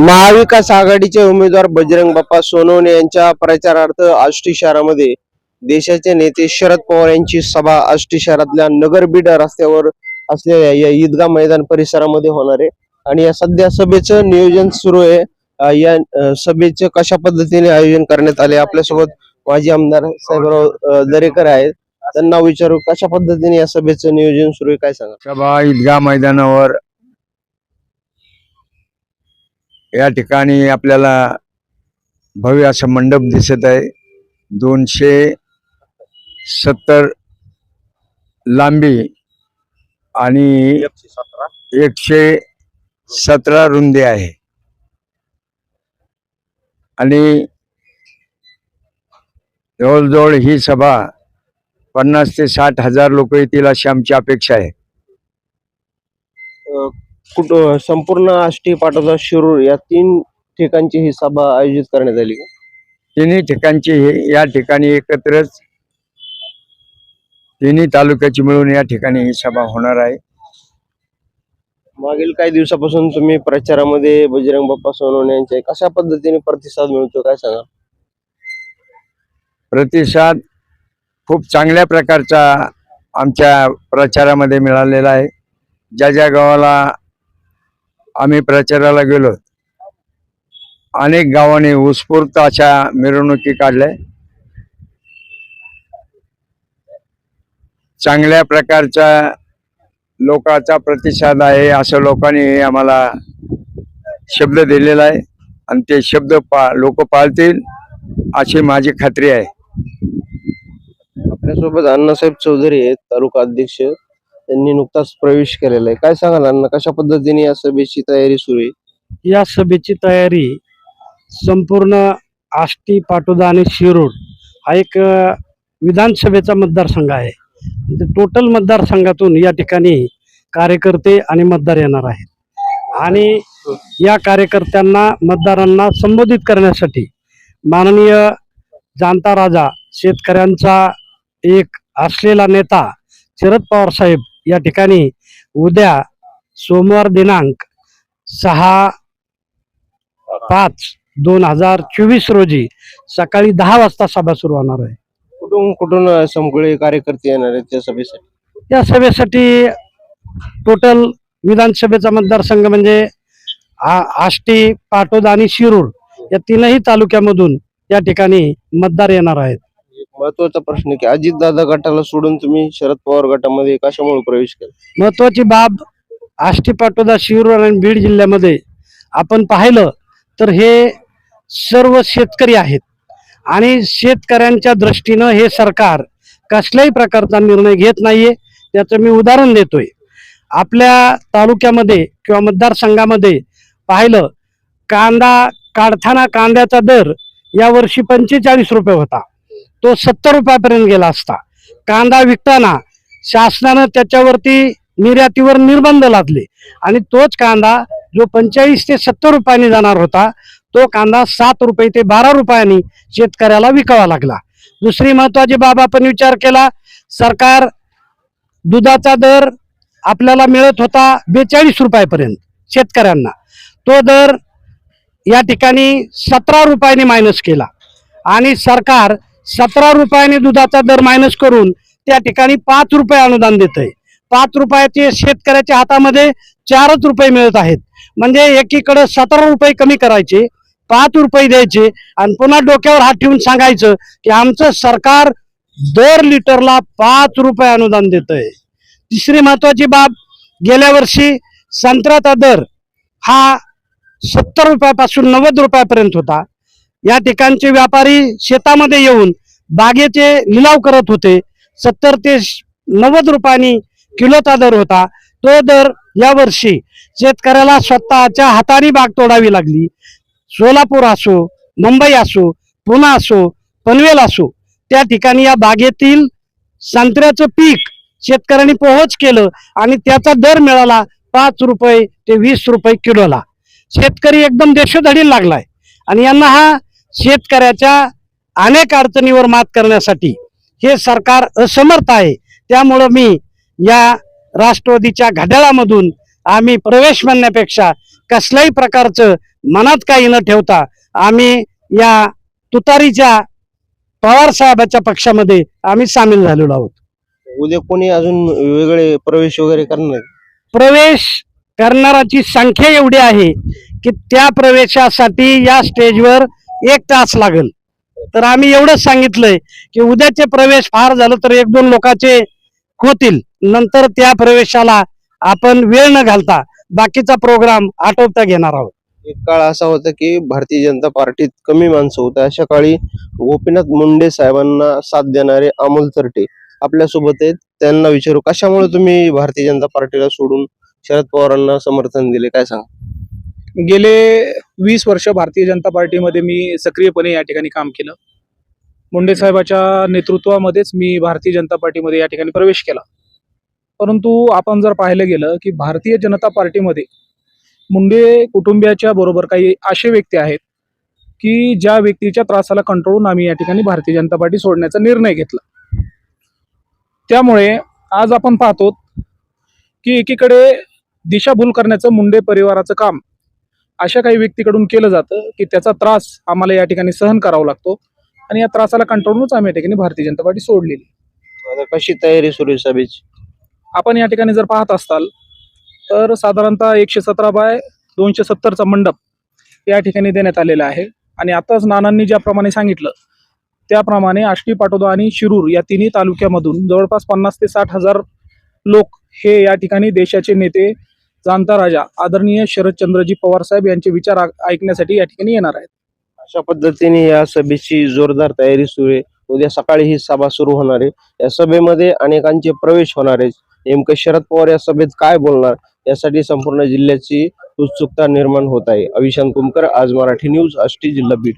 महाविकास आघाडीचे उमेदवार बजरंग बाप्पा सोनवणे यांच्या प्रचारार्थ आष्टी शहरामध्ये देशाचे नेते शरद पवार यांची सभा आष्टी शहरातल्या नगरबीड रस्त्यावर असलेल्या या ईदगाह मैदान परिसरामध्ये होणार आहे. आणि या सध्या सभेचं नियोजन सुरू आहे. या सभेचं कशा पद्धतीने आयोजन करण्यात आले आपल्यासोबत माजी आमदार साहेबराव दरेकर आहेत. त्यांना विचारू कशा पद्धतीने या सभेचं नियोजन सुरू आहे काय सांगा सभा ईदगा मैदानावर या ठिकाणी आपल्याला भव्य असं मंडप दिसत आहे. दोनशे सत्तर लांबी आणि एकशे सतरा रुंदी आहे. आणि जवळजवळ ही सभा पन्नास ते साठ हजार लोक येतील अशी आमची अपेक्षा आहे. कुठ संपूर्ण आष्टी पाटोदा शिरूर या तीन ठिकाणची ही सभा आयोजित करण्यात आली का? तिन्ही ठिकाणची हे या ठिकाणी एकत्रच तिन्ही तालुक्याची मिळून या ठिकाणी ही सभा होणार आहे. मागील काही दिवसापासून तुम्ही प्रचारामध्ये बजरंग बाप्पा सोनवणे यांचे कशा पद्धतीने प्रतिसाद मिळतो काय सांगा? प्रतिसाद खूप चांगल्या प्रकारचा आमच्या प्रचारामध्ये मिळालेला आहे. ज्या ज्या गावाला आम्ही प्रचाराला गेलो. अनेक गावांनी उत्स्फूर्त अशा मिरवणुकी काढल्या. चांगल्या प्रकारचा लोकांचा प्रतिसाद आहे असं लोकांनी आम्हाला शब्द दिलेला आहे. आणि ते शब्द पा लोक पाळतील अशी माझी खात्री आहे. आपल्यासोबत अण्णासाहेब चौधरी आहेत तालुका अध्यक्ष. त्यांनी नुकताच प्रवेश केलेला आहे. काय सांगाल अण्णा कशा पद्धतीने या सभेची तयारी सुरू आहे? या सभेची तयारी संपूर्ण आष्टी पाटोदा आणि शिरूर हा एक विधानसभेचा मतदारसंघ आहे. टोटल मतदारसंघातून या ठिकाणी कार्यकर्ते आणि मतदार येणार आहेत. आणि या कार्यकर्त्यांना मतदारांना संबोधित करण्यासाठी माननीय जाणता राजा शेतकऱ्यांचा एक असलेला नेता शरद पवार साहेब या ठिकाणी उद्या सोमवार दिनांक सहा पाच दोन हजार चोवीस रोजी सकाळी दहा वाजता सभा सुरू होणार आहे. कुठून कुठून सगळे कार्यकर्ते येणार आहेत त्या सभेसाठी? या सभेसाठी टोटल विधानसभेचा मतदारसंघ म्हणजे आ- आष्टी पाटोदा आणि शिरूर या तीनही तालुक्यामधून या ठिकाणी मतदार येणार आहेत. महत्त्वाचा प्रश्न की अजित दादा गटाला सोडून तुम्ही शरद पवार गटामध्ये कशामुळे प्रवेश केला? महत्वाची बाब आष्टी पाटोदा शिरूर आणि बीड जिल्ह्यामध्ये आपण पाहिलं तर हे सर्व शेतकरी आहेत. आणि शेतकऱ्यांच्या दृष्टीनं हे सरकार कसल्याही प्रकारचा निर्णय घेत नाहीये त्याचं मी उदाहरण देतोय. आपल्या तालुक्यामध्ये किंवा मतदारसंघामध्ये पाहिलं कांदा काढताना कांद्याचा दर यावर्षी पंचेचाळीस रुपये होता. तो सत्तर रुपयापर्यंत गेला असता. कांदा विकताना शासनानं त्याच्यावरती निर्यातीवर निर्बंध लादले. आणि तोच कांदा जो पंचेचाळीस ते सत्तर रुपयांनी जाणार होता तो कांदा सात रुपये ते बारा रुपयांनी शेतकऱ्याला विकावा लागला. दुसरी महत्वाची बाब आपण विचार केला सरकार दुधाचा दर आपल्याला मिळत होता बेचाळीस रुपयापर्यंत शेतकऱ्यांना. तो दर या ठिकाणी सतरा रुपयांनी मायनस केला. आणि सरकार सतरा रुपयाने दुधाचा दर मायनस करून त्या ठिकाणी पाच रुपये अनुदान देत आहे पाच रुपयाचे शेतकऱ्याच्या हातामध्ये चारच रुपये मिळत आहेत. म्हणजे एकीकडे सतरा रुपये कमी करायचे पाच रुपये द्यायचे आणि पुन्हा डोक्यावर हात ठेवून सांगायचं की आमचं सरकार दर लिटरला पाच रुपये अनुदान देत आहे तिसरी महत्वाची बाब गेल्या वर्षी संत्र्याचा दर हा सत्तर रुपयापासून नव्वद रुपयापर्यंत होता. या ठिकाणचे व्यापारी शेतामध्ये येऊन बागेचे लिलाव करत होते. सत्तर ते श- नव्वद रुपयांनी किलोचा दर होता. तो दर यावर्षी शेतकऱ्याला स्वतःच्या हाताने बाग तोडावी लागली. सोलापूर असो मुंबई असो पुणे असो पनवेल असो त्या ठिकाणी या बागेतील संत्र्याचं पीक शेतकऱ्यांनी पोहोच केलं आणि त्याचा दर मिळाला पाच रुपये ते वीस रुपये किलोला. शेतकरी एकदम देशोधडीला लागलाय. आणि यांना हा शेतकऱ्याच्या अनेक अडचणीवर मात करण्यासाठी हे सरकार असमर्थ आहे. त्यामुळं मी या राष्ट्रवादीच्या घड्याळामधून आम्ही प्रवेश म्हणण्यापेक्षा कसल्याही प्रकारचं मनात काही न ठेवता आम्ही या तुतारीच्या पवार साहेबाच्या पक्षामध्ये आम्ही सामील झालेलो आहोत. उद्या कोणी अजून वेगळे प्रवेश वगैरे करणार? प्रवेश करणाराची संख्या एवढी आहे की त्या प्रवेशासाठी या स्टेजवर एक तास लागेल. तर आम्ही एवढंच सांगितलंय की उद्याचे प्रवेश फार झालं तर एक दोन लोकांचे होतील. नंतर त्या प्रवेशाला आपण वेळ न घालता बाकीचा प्रोग्राम आटोपता घेणार आहोत. एक काळ असा होता की भारतीय जनता पार्टीत कमी माणसं होतं अशा काळी गोपीनाथ मुंडे साहेबांना साथ देणारे अमोल तरटे आपल्यासोबत आहेत. त्यांना विचारू कशामुळे तुम्ही भारतीय जनता पार्टीला सोडून शरद पवारांना समर्थन दिले? काय सांग? गेले वीस वर्ष भारतीय जनता पार्टीमध्ये मी सक्रियपणे या ठिकाणी काम केलं. मुंडे साहेबाच्या नेतृत्वामध्येच मी भारतीय जनता पार्टीमध्ये या ठिकाणी प्रवेश केला. परंतु आपण जर पाहिलं गेलं की भारतीय जनता पार्टीमध्ये मुंडे कुटुंबियाच्या बरोबर काही असे व्यक्ती आहेत की ज्या व्यक्तीच्या त्रासाला कंट्रोलून आम्ही या ठिकाणी भारतीय जनता पार्टी सोडण्याचा निर्णय घेतला. त्यामुळे आज आपण पाहतो की एकीकडे दिशाभूल करण्याचं मुंडे परिवाराचं काम अशा काही व्यक्तीकडून केलं जातं की त्याचा त्रास आम्हाला या ठिकाणी सहन करावा लागतो. आणि या त्रासाला कंट्रोलूनच आम्ही या ठिकाणी भारतीय जनता पार्टी सोडलेली. आता कशी तयारी सुरू आहे सभेची? आपण या ठिकाणी जर पाहत असाल तर साधारणतः एकशे सतरा बाय दोनशे सत्तरचा मंडप या ठिकाणी देण्यात आलेला आहे. आणि आताच नानांनी ज्याप्रमाणे सांगितलं त्याप्रमाणे आष्टी पाटोदा आणि शिरूर या तिन्ही तालुक्यामधून जवळपास पन्नास ते साठ हजार लोक हे या ठिकाणी देशाचे नेते जाणता राजा आदरणीय शरदचंद्रजी पवार साहेब यांचे विचार ऐकण्यासाठी या ठिकाणी येणार आहेत. अशा पद्धतीने या सभेची जोरदार तयारी सुरू आहे. उद्या सकाळी ही सभा सुरू होणार आहे. या सभेमध्ये अनेकांचे प्रवेश होणार आहे नेमकं शरद पवार या सभेत काय बोलणार यासाठी संपूर्ण जिल्ह्याची उत्सुकता निर्माण होत आहे. अविशांत कुमकर आज मराठी न्यूज आष्टी जिल्हा बीड.